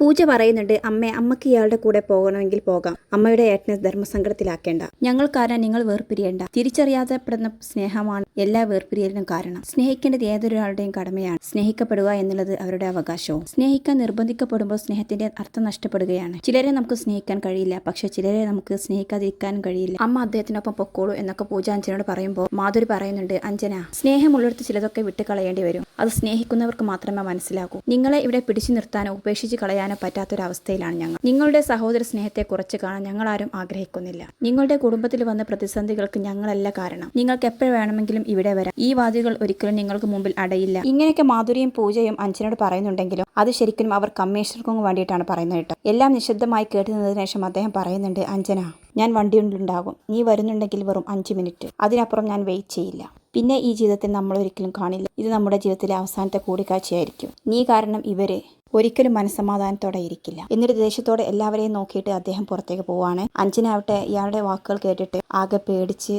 പൂജ പറയുന്നുണ്ട് അമ്മ അമ്മയ്ക്ക് ഇയാളുടെ കൂടെ പോകണമെങ്കിൽ പോകാം. അമ്മയുടെ ഏട്ടനെ ധർമ്മസങ്കടത്തിലാക്കേണ്ട ഞങ്ങൾ കാരണം നിങ്ങൾ വേർപിരിയേണ്ട. തിരിച്ചറിയാതെപ്പെടുന്ന സ്നേഹമാണ് എല്ലാ വേർപിരിയലിനും കാരണം. സ്നേഹിക്കേണ്ടത് ഏതൊരാളുടെയും കടമയാണ്. സ്നേഹിക്കപ്പെടുക എന്നുള്ളത് അവരുടെ അവകാശവും. സ്നേഹിക്കാൻ നിർബന്ധിക്കപ്പെടുമ്പോൾ സ്നേഹത്തിന്റെ അർത്ഥം നഷ്ടപ്പെടുകയാണ്. ചിലരെ നമുക്ക് സ്നേഹിക്കാൻ കഴിയില്ല പക്ഷെ ചിലരെ നമുക്ക് സ്നേഹിക്കാതിരിക്കാനും കഴിയില്ല. അമ്മ അദ്ദേഹത്തിനൊപ്പം പൊക്കോളൂ എന്നൊക്കെ പൂജ അഞ്ജനോട് പറയുമ്പോൾ മാധുരി പറയുന്നുണ്ട് അഞ്ജന സ്നേഹമുള്ളിടത്ത് ചിലതൊക്കെ വിട്ടുകളയേണ്ടി വരും. അത് സ്നേഹിക്കുന്നവർക്ക് മാത്രമേ മനസ്സിലാകൂ. നിങ്ങളെ ഇവിടെ പിടിച്ചു നിർത്താനോ ഉപേക്ഷിച്ച് കളയാനോ പറ്റാത്തൊരവസ്ഥയിലാണ് ഞങ്ങൾ. നിങ്ങളുടെ സഹോദര സ്നേഹത്തെ കുറച്ച് കാണാൻ ഞങ്ങൾ ആരും ആഗ്രഹിക്കുന്നില്ല. നിങ്ങളുടെ കുടുംബത്തിൽ വന്ന പ്രതിസന്ധികൾക്ക് ഞങ്ങളല്ല കാരണം. നിങ്ങൾക്ക് എപ്പോഴും വേണമെങ്കിലും ഇവിടെ വരാം. ഈ വാദികൾ ഒരിക്കലും നിങ്ങൾക്ക് മുമ്പിൽ അടയില്ല. ഇങ്ങനെയൊക്കെ മാധുരിയും പൂജയും അഞ്ചനോട് പറയുന്നുണ്ടെങ്കിലും അത് ശരിക്കും അവർ കമ്മീഷണർക്കും വേണ്ടിയിട്ടാണ് പറയുന്നത് കേട്ടോ. എല്ലാം നിശബ്ദമായി കേട്ടുനിന്നതിന് ശേഷം അദ്ദേഹം പറയുന്നുണ്ട് അഞ്ജന ഞാൻ വണ്ടിയുണ്ടാകും നീ വരുന്നുണ്ടെങ്കിൽ വെറും അഞ്ച് മിനിറ്റ്. അതിനപ്പുറം ഞാൻ വെയിറ്റ് ചെയ്യില്ല. പിന്നെ ഈ ജീവിതത്തിൽ നമ്മൾ ഒരിക്കലും കാണില്ല. ഇത് നമ്മുടെ ജീവിതത്തിലെ അവസാനത്തെ കൂടിക്കാഴ്ചയായിരിക്കും. നീ കാരണം ഇവർ ഒരിക്കലും മനസ്സമാധാനത്തോടെ ഇരിക്കില്ല. എന്നിട്ട് ദേഷ്യത്തോടെ എല്ലാവരെയും നോക്കിയിട്ട് അദ്ദേഹം പുറത്തേക്ക് പോവാണ്. അഞ്ജനാവട്ടെ ഇയാളുടെ വാക്കുകൾ കേട്ടിട്ട് ആകെ പേടിച്ച്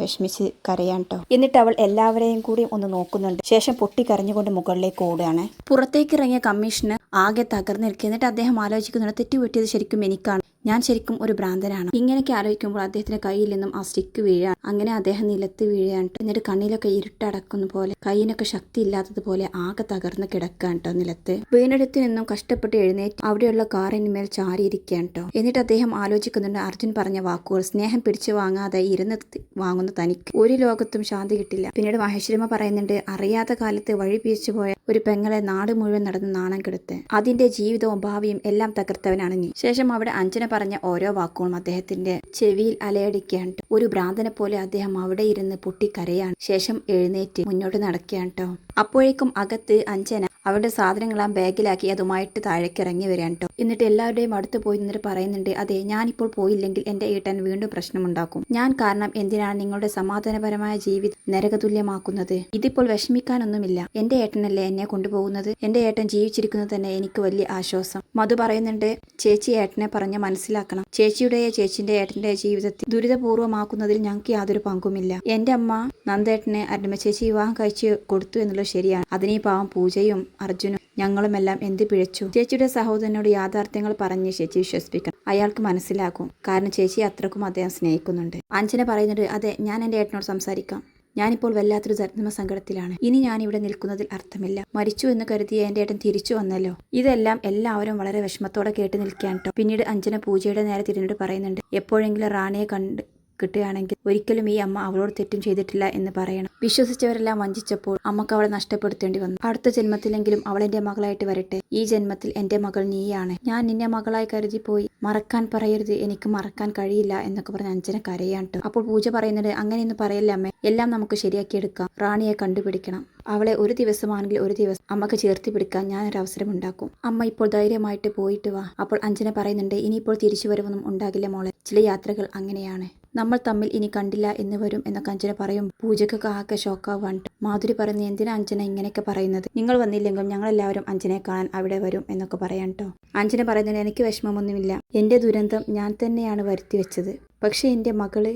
വിഷമിച്ച് കരയാൻ കേട്ടോ എന്നിട്ട് അവൾ എല്ലാവരെയും കൂടി ഒന്ന് നോക്കുന്നുണ്ട്. ശേഷം പൊട്ടി കരഞ്ഞുകൊണ്ട് മുകളിലേക്ക് ഓടുകയാണ്. പുറത്തേക്ക് ഇറങ്ങിയ കമ്മീഷന് ആകെ തകർന്നിരിക്കുക. എന്നിട്ട് അദ്ദേഹം ആലോചിക്കുന്നുണ്ട് തെറ്റുപറ്റിയത് ശരിക്കും എനിക്കാണ്? ഞാൻ ശരിക്കും ഒരു ഭ്രാന്തനാണ്. ഇങ്ങനെയൊക്കെ ആലോചിക്കുമ്പോൾ അദ്ദേഹത്തിന്റെ കയ്യിൽ നിന്നും ആ സ്റ്റിക്ക് വീഴാൻ അങ്ങനെ അദ്ദേഹം നിലത്ത് വീഴാൻ ട്ടോ. എന്നിട്ട് കണ്ണിലൊക്കെ ഇരുട്ടടക്കുന്ന പോലെ കയ്യിനൊക്കെ ശക്തി ഇല്ലാത്തതുപോലെ ആകെ തകർന്ന് കിടക്കാൻ നിലത്ത്. വീണെടുത്ത് നിന്നും കഷ്ടപ്പെട്ട് എഴുന്നേറ്റ് അവിടെയുള്ള കാറിന്മേൽ ചാരിയിരിക്കാൻ കേട്ടോ എന്നിട്ട് അദ്ദേഹം ആലോചിക്കുന്നുണ്ട് അർജുൻ പറഞ്ഞ വാക്കുകൾ സ്നേഹം പിടിച്ചു വാങ്ങാതെ ഇരുന്ന് വാങ്ങുന്ന തനിക്ക്. ഒരു ലോകത്തും ശാന്തി കിട്ടില്ല. പിന്നീട് മഹേശ്വരമ്മ പറയുന്നുണ്ട് അറിയാത്ത കാലത്ത് വഴി പിരിച്ചു പോയ ഒരു പെങ്ങളെ നാട് മുഴുവൻ നടന്ന് നാണം കെടുത്ത് അതിന്റെ ജീവിതവും ഭാവിയും എല്ലാം തകർത്തവനാണ് നീ. ശേഷം അവിടെ അഞ്ജന പറഞ്ഞ ഓരോ വാക്കുകളും അദ്ദേഹത്തിന്റെ ചെവിയിൽ അലയടിക്കുകയാണ് ഒരു ഭ്രാന്തനെ പോലെ അദ്ദേഹം അവിടെ ഇരുന്ന് പൊട്ടിക്കരയാണ്. ശേഷം എഴുന്നേറ്റ് മുന്നോട്ട് നടക്കുകയാണ് കേട്ടോ അപ്പോഴേക്കും അകത്ത് അഞ്ജന അവരുടെ സാധനങ്ങളാം ബാഗിലാക്കി അതുമായിട്ട് താഴേക്ക് ഇറങ്ങി വരാൻ കേട്ടോ എന്നിട്ട് എല്ലാവരുടെയും അടുത്ത് പോയി നിന്നിട്ട് പറയുന്നുണ്ട് അതെ ഞാനിപ്പോൾ പോയില്ലെങ്കിൽ എന്റെ ഏട്ടൻ വീണ്ടും പ്രശ്നമുണ്ടാക്കും. ഞാൻ കാരണം എന്തിനാണ് നിങ്ങളുടെ സമാധാനപരമായ ജീവിതം നരകതുല്യമാക്കുന്നത്? ഇതിപ്പോൾ വിഷമിക്കാനൊന്നുമില്ല. എന്റെ ഏട്ടനല്ലേ എന്നെ കൊണ്ടുപോകുന്നത്? എന്റെ ഏട്ടൻ ജീവിച്ചിരിക്കുന്നത് തന്നെ എനിക്ക് വലിയ ആശ്വാസം. മധു പറയുന്നുണ്ട് ചേച്ചി ഏട്ടനെ പറഞ്ഞ് മനസ്സിലാക്കണം. ചേച്ചിയുടെ ചേച്ചിന്റെ ഏട്ടന്റെ ജീവിതത്തിൽ ദുരിതപൂർവമാക്കുന്നതിൽ ഞങ്ങൾക്ക് യാതൊരു പങ്കുമില്ല. എന്റെ അമ്മ നന്ദേട്ടനെ അരുമ ചേച്ചി വിവാഹം കഴിച്ച് കൊടുത്തു എന്നുള്ളത് ശരിയാണ്. അതിന് പാവം പൂജയും അർജുനും ഞങ്ങളുമെല്ലാം എന്ത് പിഴച്ചു? ചേച്ചിയുടെ സഹോദരനോട് യാഥാർത്ഥ്യങ്ങൾ പറഞ്ഞ് ചേച്ചി വിശ്വസിപ്പിക്കണം. അയാൾക്ക് മനസ്സിലാകും. കാരണം ചേച്ചി അത്രക്കും അദ്ദേഹം സ്നേഹിക്കുന്നുണ്ട്. അഞ്ചന പറയുന്നത് അതെ ഞാൻ എന്റെ ഏട്ടനോട് സംസാരിക്കാം. ഞാനിപ്പോൾ വല്ലാത്തൊരു ധർമ്മസങ്കടത്തിലാണ് ഇനി ഞാൻ ഇവിടെ നിൽക്കുന്നതിൽ അർത്ഥമില്ല. മരിച്ചു എന്ന് കരുതി എന്റെ ഏട്ടൻ തിരിച്ചു വന്നല്ലോ. ഇതെല്ലാം എല്ലാവരും വളരെ വിഷമത്തോടെ കേട്ട് നിൽക്കാൻ കേട്ടോ പിന്നീട് അഞ്ചന പൂജയുടെ നേരെ തിരിഞ്ഞിട്ട് പറയുന്നുണ്ട് എപ്പോഴെങ്കിലും റാണിയെ കണ്ട് കിട്ടുകയാണെങ്കിൽ ഒരിക്കലും ഈ അമ്മ അവളോട് തെറ്റും ചെയ്തിട്ടില്ല എന്ന് പറയണം. വിശ്വസിച്ചവരെല്ലാം വഞ്ചിച്ചപ്പോൾ അമ്മയ്ക്ക് അവളെ നഷ്ടപ്പെടുത്തേണ്ടി വന്നു. അടുത്ത ജന്മത്തിലെങ്കിലും അവൾ എന്റെ മകളായിട്ട് വരട്ടെ. ഈ ജന്മത്തിൽ എന്റെ മകൾ നീയാണ്. ഞാൻ നിന്നെ മകളായി കരുതി പോയി മറക്കാൻ പറയരുത്. എനിക്ക് മറക്കാൻ കഴിയില്ല എന്നൊക്കെ പറഞ്ഞ് അഞ്ജന കരയാണ് കേട്ടോ അപ്പോൾ പൂജ പറയുന്നത് അങ്ങനെയൊന്നും പറയല്ലേ അമ്മേ? എല്ലാം നമുക്ക് ശരിയാക്കിയെടുക്കാം റാണിയെ കണ്ടുപിടിക്കണം. അവളെ ഒരു ദിവസമാണെങ്കിൽ ഒരു ദിവസം അമ്മയ്ക്ക് ചേർത്തി പിടിക്കാൻ ഞാൻ ഒരു അവസരം ഉണ്ടാക്കും. അമ്മ ഇപ്പോൾ ധൈര്യമായിട്ട് പോയിട്ട് വാ. അപ്പോൾ അഞ്ജന പറയുന്നുണ്ട് ഇനിയിപ്പോൾ തിരിച്ചു വരവൊന്നും ഉണ്ടാകില്ല മോളെ. ചില യാത്രകൾ അങ്ങനെയാണ്. നമ്മൾ തമ്മിൽ ഇനി കണ്ടില്ല എന്ന് വരും എന്നൊക്കെ അഞ്ജന പറയും. പൂജക്കൊക്കെ ആകെ ഷോക്കാവാണ്ട് മാധുരി പറയുന്നത് എന്തിനാ അഞ്ജന ഇങ്ങനെയൊക്കെ പറയുന്നത്? നിങ്ങൾ വന്നില്ലെങ്കിലും ഞങ്ങളെല്ലാവരും അഞ്ജനയെ കാണാൻ അവിടെ വരും എന്നൊക്കെ പറയാൻ കേട്ടോ അഞ്ജന പറയുന്നതിന് എനിക്ക് വിഷമമൊന്നുമില്ല. എന്റെ ദുരന്തം ഞാൻ തന്നെയാണ് വരുത്തി വെച്ചത്. പക്ഷെ എന്റെ മകൾ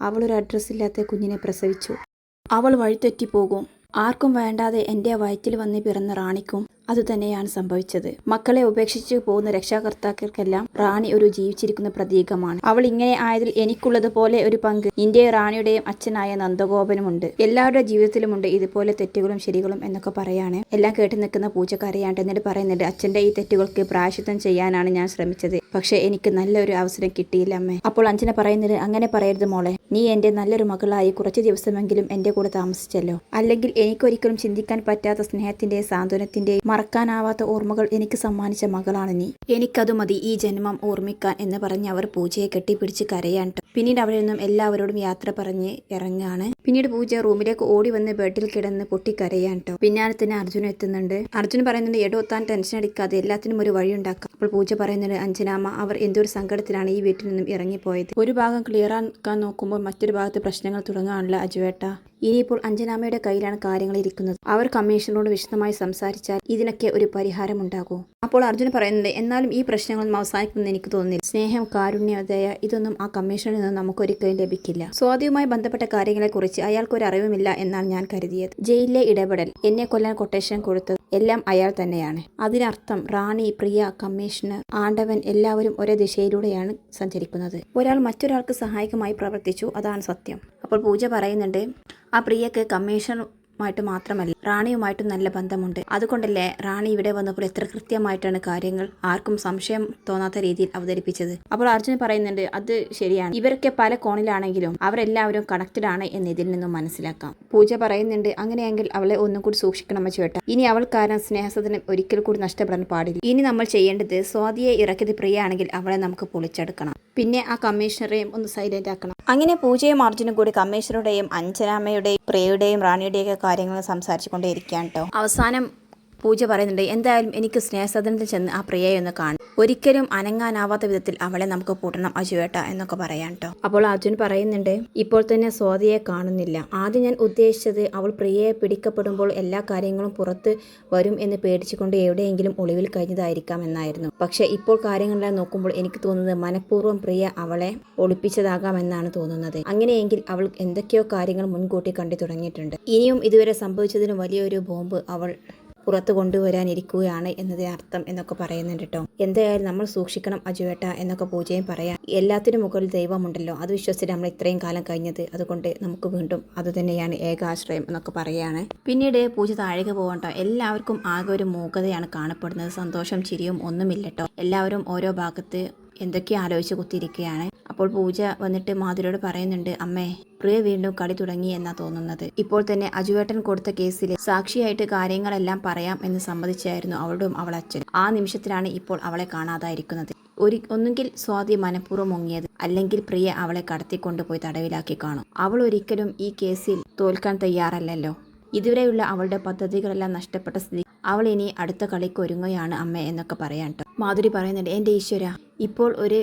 അവളൊരു അഡ്രസ്സ് ഇല്ലാത്ത കുഞ്ഞിനെ പ്രസവിച്ചു. അവൾ വഴിതെറ്റിപ്പോകും ആർക്കും വേണ്ടാതെ എന്റെ വയറ്റിൽ വന്ന് പിറന്ന റാണിക്കും അതുതന്നെയാണ് സംഭവിച്ചത്. മക്കളെ ഉപേക്ഷിച്ചു പോകുന്ന രക്ഷാകർത്താക്കൾക്കെല്ലാം റാണി ഒരു ജീവിച്ചിരിക്കുന്ന പ്രതീകമാണ്. അവൾ ഇങ്ങനെ ആയതിൽ എനിക്കുള്ളതുപോലെ ഒരു പങ്ക്. നിന്റെ റാണിയുടെയും അച്ഛനായ നന്ദഗോപനുമുണ്ട്. എല്ലാവരുടെ ജീവിതത്തിലുമുണ്ട് ഇതുപോലെ തെറ്റുകളും ശരികളും എന്നൊക്കെ പറയാണ്. എല്ലാം കേട്ട് നിൽക്കുന്ന പൂജക്കാരെയാണ്ട് എന്നിട്ട് പറയുന്നുണ്ട് അച്ഛന്റെ ഈ തെറ്റുകൾക്ക് പ്രായശിത്വം ചെയ്യാനാണ് ഞാൻ ശ്രമിച്ചത്. പക്ഷേ എനിക്ക് നല്ലൊരു അവസരം കിട്ടിയില്ല അമ്മേ. അപ്പോൾ അഞ്ചന പറയുന്നത് അങ്ങനെ പറയരുത് മോളെ. നീ എന്റെ നല്ലൊരു മകളായി കുറച്ച് ദിവസമെങ്കിലും എന്റെ കൂടെ താമസിച്ചല്ലോ. അല്ലെങ്കിൽ എനിക്കൊരിക്കലും ചിന്തിക്കാൻ പറ്റാത്ത സ്നേഹത്തിന്റെ സാന്ത്വനത്തിന്റെയും മറക്കാനാവാത്ത ഓർമ്മകൾ എനിക്ക് സമ്മാനിച്ച മകളാണ് നീ എനിക്കതു മതി ഈ ജന്മം ഓർമ്മിക്കാൻ എന്ന് പറഞ്ഞ് അവർ പൂജയെ കെട്ടിപ്പിടിച്ച് കരയാൻ. പിന്നീട് അവിടെ നിന്നും എല്ലാവരോടും യാത്ര പറഞ്ഞ് ഇറങ്ങാണ്. പിന്നീട് പൂജ റൂമിലേക്ക് ഓടി വന്ന് ബെഡിൽ കിടന്ന് പൊട്ടിക്കരയാണ് കേട്ടോ പിന്നാലെ തന്നെ അർജുൻ എത്തുന്നുണ്ട്. അർജുൻ പറയുന്നുണ്ട് എടോ താൻ ടെൻഷൻ അടിക്കാതെ എല്ലാത്തിനും ഒരു വഴി ഉണ്ടാക്കാം. അപ്പോൾ പൂജ പറയുന്നുണ്ട് അഞ്ജനാമ അവർ എന്തൊരു സങ്കടത്തിലാണ് ഈ വീട്ടിൽ നിന്നും ഇറങ്ങിപ്പോയത്? ഒരു ഭാഗം ക്ലിയർ ആക്കാൻ നോക്കുമ്പോൾ മറ്റൊരു ഭാഗത്ത് പ്രശ്നങ്ങൾ തുടങ്ങാനുള്ള അജുവേട്ട. ഇനിയിപ്പോൾ അഞ്ജനാമയുടെ കയ്യിലാണ് കാര്യങ്ങൾ ഇരിക്കുന്നത്. അവർ കമ്മീഷനോട് വിശദമായി സംസാരിച്ചാൽ ഇതിനൊക്കെ ഒരു പരിഹാരം ഉണ്ടാകൂ. അപ്പോൾ അർജുൻ പറയുന്നത് എന്നാലും ഈ പ്രശ്നങ്ങളൊന്നും അവസാനിക്കുമെന്ന് എനിക്ക് തോന്നുന്നില്ല. സ്നേഹം കാരുണ്യതയ ഇതൊന്നും ആ കമ്മീഷണറിൽ നിന്നും നമുക്കൊരിക്കലും ലഭിക്കില്ല. സ്വാതിയുമായി ബന്ധപ്പെട്ട കാര്യങ്ങളെക്കുറിച്ച് അയാൾക്കൊരു അറിവുമില്ല എന്നാണ് ഞാൻ കരുതിയത്. ജയിലിലെ ഇടപെടൽ എന്നെ കൊല്ലാൻ കൊട്ടേഷൻ കൊടുത്തത് എല്ലാം അയാൾ തന്നെയാണ്. അതിനർത്ഥം റാണി പ്രിയ കമ്മീഷണർ ആണ്ടവൻ എല്ലാവരും ഒരേ ദിശയിലൂടെയാണ് സഞ്ചരിക്കുന്നത്. ഒരാൾ മറ്റൊരാൾക്ക് സഹായകമായി പ്രവർത്തിച്ചു അതാണ് സത്യം. അപ്പോൾ പൂജ പറയുന്നുണ്ട് ആ പ്രിയക്ക് കമ്മീഷണറുമായിട്ട് മാത്രമല്ല റാണിയുമായിട്ടും നല്ല ബന്ധമുണ്ട്. അതുകൊണ്ടല്ലേ റാണി ഇവിടെ വന്നപ്പോൾ എത്ര കൃത്യമായിട്ടാണ് കാര്യങ്ങൾ ആർക്കും സംശയം തോന്നാത്ത രീതിയിൽ അവതരിപ്പിച്ചത്. അപ്പോൾ അർജുൻ പറയുന്നുണ്ട് അത് ശരിയാണ്. ഇവരൊക്കെ പല കോണിലാണെങ്കിലും അവരെല്ലാവരും കണക്റ്റഡ് ആണ് എന്ന് ഇതിൽ നിന്നും മനസ്സിലാക്കാം. പൂജ പറയുന്നുണ്ട് അങ്ങനെയെങ്കിൽ അവളെ ഒന്നും കൂടി സൂക്ഷിക്കണം ചേട്ട ഇനി അവൾ കാരണം സ്നേഹസദനം ഒരിക്കൽ കൂടി നഷ്ടപ്പെടാൻ പാടില്ല. ഇനി നമ്മൾ ചെയ്യേണ്ടത് സ്വാതിയെ ഇറക്കിയത് പ്രിയയാണെങ്കിൽ അവളെ നമുക്ക് പൊളിച്ചെടുക്കണം. പിന്നെ ആ കമ്മീഷണറെയും ഒന്ന് സൈലന്റ് ആക്കണം. അങ്ങനെ പൂജയും അർജുനും കൂടി കമ്മീഷണറുടെയും അഞ്ജനാമ്മയുടെയും പ്രിയയുടെയും റാണിയുടെയും ഒക്കെ കാര്യങ്ങൾ സംസാരിച്ചുകൊണ്ടേ കൊണ്ടേയിരിക്കുകയാണ് കേട്ടോ അവസാനം പൂജ പറയുന്നുണ്ട് എന്തായാലും എനിക്ക് സ്നേഹസദനത്തിൽ ചെന്ന് ആ പ്രിയയെ ഒന്ന് കാണും ഒരിക്കലും അനങ്ങാനാവാത്ത വിധത്തിൽ അവളെ നമുക്ക് പൂട്ടണം അജുവേട്ട എന്നൊക്കെ പറയാം കേട്ടോ അപ്പോൾ അർജുൻ പറയുന്നുണ്ട് ഇപ്പോൾ തന്നെ സ്വാതിയെ കാണുന്നില്ല. ആദ്യം ഞാൻ ഉദ്ദേശിച്ചത് അവൾ പ്രിയയെ പിടിക്കപ്പെടുമ്പോൾ എല്ലാ കാര്യങ്ങളും പുറത്ത് വരും എന്ന് പേടിച്ചുകൊണ്ട് എവിടെയെങ്കിലും ഒളിവിൽ കഴിഞ്ഞതായിരിക്കാം എന്നായിരുന്നു. പക്ഷേ ഇപ്പോൾ കാര്യങ്ങളെല്ലാം നോക്കുമ്പോൾ എനിക്ക് തോന്നുന്നത് മനഃപൂർവം പ്രിയ അവളെ ഒളിപ്പിച്ചതാകാം എന്നാണ് തോന്നുന്നത്. അങ്ങനെയെങ്കിൽ അവൾ എന്തൊക്കെയോ കാര്യങ്ങൾ മുൻകൂട്ടി കണ്ടു തുടങ്ങിയിട്ടുണ്ട്. ഇനിയും ഇതുവരെ സംഭവിച്ചതിന് വലിയൊരു ബോംബ് അവൾ പുറത്ത് കൊണ്ടുവരാനിരിക്കുകയാണ് എന്നതിന് അർത്ഥം എന്നൊക്കെ പറയുന്നുണ്ട് കേട്ടോ എന്തായാലും നമ്മൾ സൂക്ഷിക്കണം അജുവേട്ട എന്നൊക്കെ പൂജയും പറയാം എല്ലാത്തിനും മുകളിൽ ദൈവമുണ്ടല്ലോ. അത് വിശ്വസിച്ച് നമ്മൾ ഇത്രയും കാലം കഴിഞ്ഞത്. അതുകൊണ്ട് നമുക്ക് വീണ്ടും അതുതന്നെയാണ് ഏകാശ്രയം എന്നൊക്കെ പറയുകയാണ് പിന്നീട് പൂജ താഴേക്ക് പോകണ്ട എല്ലാവർക്കും ആകെ ഒരു മൂകതയാണ് കാണപ്പെടുന്നത്. സന്തോഷം ചിരിയും ഒന്നുമില്ല കേട്ടോ എല്ലാവരും ഓരോ ഭാഗത്ത് എന്തൊക്കെയോ ആലോചിച്ച് കുത്തിയിരിക്കുകയാണ്. അപ്പോൾ പൂജ വന്നിട്ട് മാധുരിയോട് പറയുന്നുണ്ട് അമ്മേ പ്രിയ വീണ്ടും കളി തുടങ്ങി എന്നാ തോന്നുന്നത്. ഇപ്പോൾ തന്നെ അജുവേട്ടൻ കൊടുത്ത കേസിൽ സാക്ഷിയായിട്ട് കാര്യങ്ങളെല്ലാം പറയാം എന്ന് സമ്മതിച്ചായിരുന്നു അവളുടെ അവൾ അച്ഛൻ ആ നിമിഷത്തിലാണ് ഇപ്പോൾ അവളെ കാണാതായിരിക്കുന്നത്. ഒരു ഒന്നുകിൽ സ്വാതി മനഃപൂർവം മുങ്ങിയത് അല്ലെങ്കിൽ പ്രിയ അവളെ കടത്തിക്കൊണ്ടുപോയി തടവിലാക്കി കാണും. അവൾ ഒരിക്കലും ഈ കേസിൽ തോൽക്കാൻ തയ്യാറല്ലല്ലോ. ഇതുവരെയുള്ള അവളുടെ പദ്ധതികളെല്ലാം നഷ്ടപ്പെട്ട സ്ഥിതി അവൾ ഇനി അടുത്ത കളിക്ക് ഒരുങ്ങുകയാണ് അമ്മ എന്നൊക്കെ പറയാൻ മാധുരി പറയുന്നുണ്ട് എന്റെ ഈശ്വര ഇപ്പോൾ ഒരു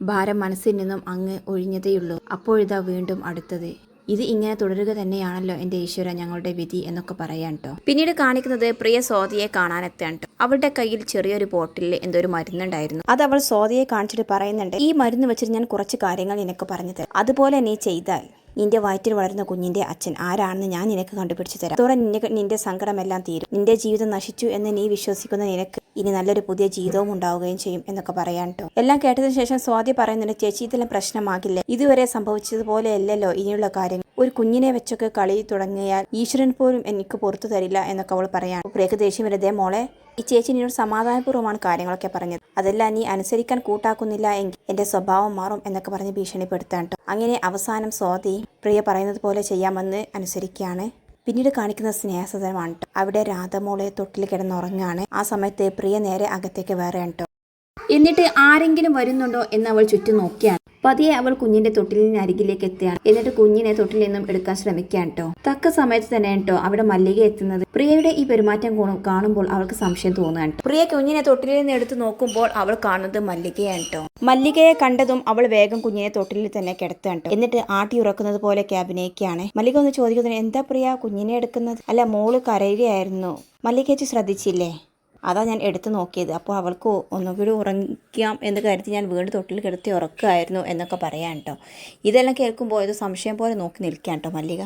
ഭാരം മനസ്സിൽ നിന്നും അങ്ങ് ഒഴിഞ്ഞതേയുള്ളൂ. അപ്പോഴിതാ വീണ്ടും അടുത്തത്. ഇത് ഇങ്ങനെ തുടരുക തന്നെയാണല്ലോ എന്റെ ഈശ്വര ഞങ്ങളുടെ വിധി എന്നൊക്കെ പറയാൻ കേട്ടോ പിന്നീട് കാണിക്കുന്നത് പ്രിയ സ്വാതിയെ കാണാനെത്താൻ കേട്ടോ അവളുടെ കയ്യിൽ ചെറിയൊരു ബോട്ടിലിൽ എന്തോ ഒരു മരുന്നുണ്ടായിരുന്നു. അത് അവൾ സ്വാതിയെ കാണിച്ചിട്ട് പറയുന്നുണ്ട് ഈ മരുന്ന് വെച്ചിട്ട് ഞാൻ കുറച്ച് കാര്യങ്ങൾ നിനക്ക് പറഞ്ഞു തരാം. അതുപോലെ നീ ചെയ്താൽ. നിന്റെ വയറ്റിൽ വളരുന്ന കുഞ്ഞിന്റെ അച്ഛൻ. ആരാണെന്ന് ഞാൻ നിനക്ക് കണ്ടുപിടിച്ചു തരാം. അതോടെ നിന്നെ നിന്റെ സങ്കടമെല്ലാം തീരും. നിന്റെ ജീവിതം നശിച്ചു എന്ന് നീ വിശ്വസിക്കുന്ന നിനക്ക് ഇനി നല്ലൊരു പുതിയ ജീവിതവും ഉണ്ടാവുകയും ചെയ്യും എന്നൊക്കെ പറയാൻ കേട്ടോ എല്ലാം കേട്ടതിനു ശേഷം സ്വാതി പറയുന്നുണ്ട് ചേച്ചി ഇതെല്ലാം പ്രശ്നമാകില്ലേ? ഇതുവരെ സംഭവിച്ചതുപോലെ അല്ലല്ലോ ഇനിയുള്ള കാര്യങ്ങൾ. ഒരു കുഞ്ഞിനെ വെച്ചൊക്കെ കളി തുടങ്ങിയാൽ ഈശ്വരൻ പോലും എനിക്ക് പുറത്തു തരില്ല എന്നൊക്കെ അവൾ പറയാൻ പ്രേക്ക് ദേഷ്യം വരുതേ മോളെ ഈ ചേച്ചി നിന്നോട് സമാധാനപൂർവമാണ് കാര്യങ്ങളൊക്കെ പറഞ്ഞത്. അതെല്ലാം നീ അനുസരിക്കാൻ കൂട്ടാക്കുന്നില്ല എങ്കിൽ എന്റെ സ്വഭാവം മാറും എന്നൊക്കെ പറഞ്ഞ് ഭീഷണിപ്പെടുത്താൻ അങ്ങനെ അവസാനം സ്വാതി പ്രിയ പറയുന്നത് പോലെ ചെയ്യാമെന്ന് അനുസരിക്കുകയാണ്. പിന്നീട് കാണിക്കുന്ന സ്നേഹസദനമാണ് അവിടെ രാധമോളെ തൊട്ടിൽ കിടന്നുറങ്ങാണ് ആ സമയത്ത് പ്രിയ നേരെ അകത്തേക്ക് വേറെ കേട്ടോ. എന്നിട്ട് ആരെങ്കിലും വരുന്നുണ്ടോ എന്ന് അവൾ ചുറ്റും നോക്കിയാണ്. പതിയെ അവൾ കുഞ്ഞിന്റെ തൊട്ടിലിന് അരികിലേക്ക് എത്തുകയാണ്. എന്നിട്ട് കുഞ്ഞിനെ തൊട്ടിൽ നിന്നും എടുക്കാൻ ശ്രമിക്കുകയാണ് കേട്ടോ തക്ക സമയത്ത് തന്നെ കേട്ടോ അവിടെ മല്ലിക എത്തുന്നത്. പ്രിയയുടെ ഈ പെരുമാറ്റം കാണുമ്പോൾ അവൾക്ക് സംശയം തോന്നുകയാണ്. പ്രിയ കുഞ്ഞിനെ തൊട്ടിലിൽ നിന്ന് എടുത്ത് നോക്കുമ്പോൾ അവൾ കാണുന്നത് മല്ലികയാണ് കേട്ടോ മല്ലികയെ കണ്ടതും അവൾ വേഗം കുഞ്ഞിനെ തൊട്ടിലിൽ തന്നെ കിടത്തുകയാണ് ട്ടോ. എന്നിട്ട് ആട്ടി ഉറക്കുന്നത് പോലെയൊക്കെ അഭിനയിക്കുകയാണ് മല്ലിക ഒന്ന് ചോദിക്കുന്നത് എന്താ പ്രിയ കുഞ്ഞിനെ എടുക്കുന്നത്? അല്ല മോൾ കരയുകയായിരുന്നു. മല്ലികേച്ചി ശ്രദ്ധിച്ചില്ലേ? അതാ ഞാൻ എടുത്തു നോക്കിയത്. അപ്പോൾ അവൾക്ക് ഒന്നുകൂടി ഉറങ്ങിക്കാം എന്ന് കരുതി ഞാൻ വീണ്ടും തൊട്ടിൽ കിടത്തി ഉറക്കുമായിരുന്നു എന്നൊക്കെ പറയാൻ കേട്ടോ ഇതെല്ലാം കേൾക്കുമ്പോൾ ഇത് സംശയം പോലെ നോക്കി നിൽക്കാം കേട്ടോ മല്ലിക.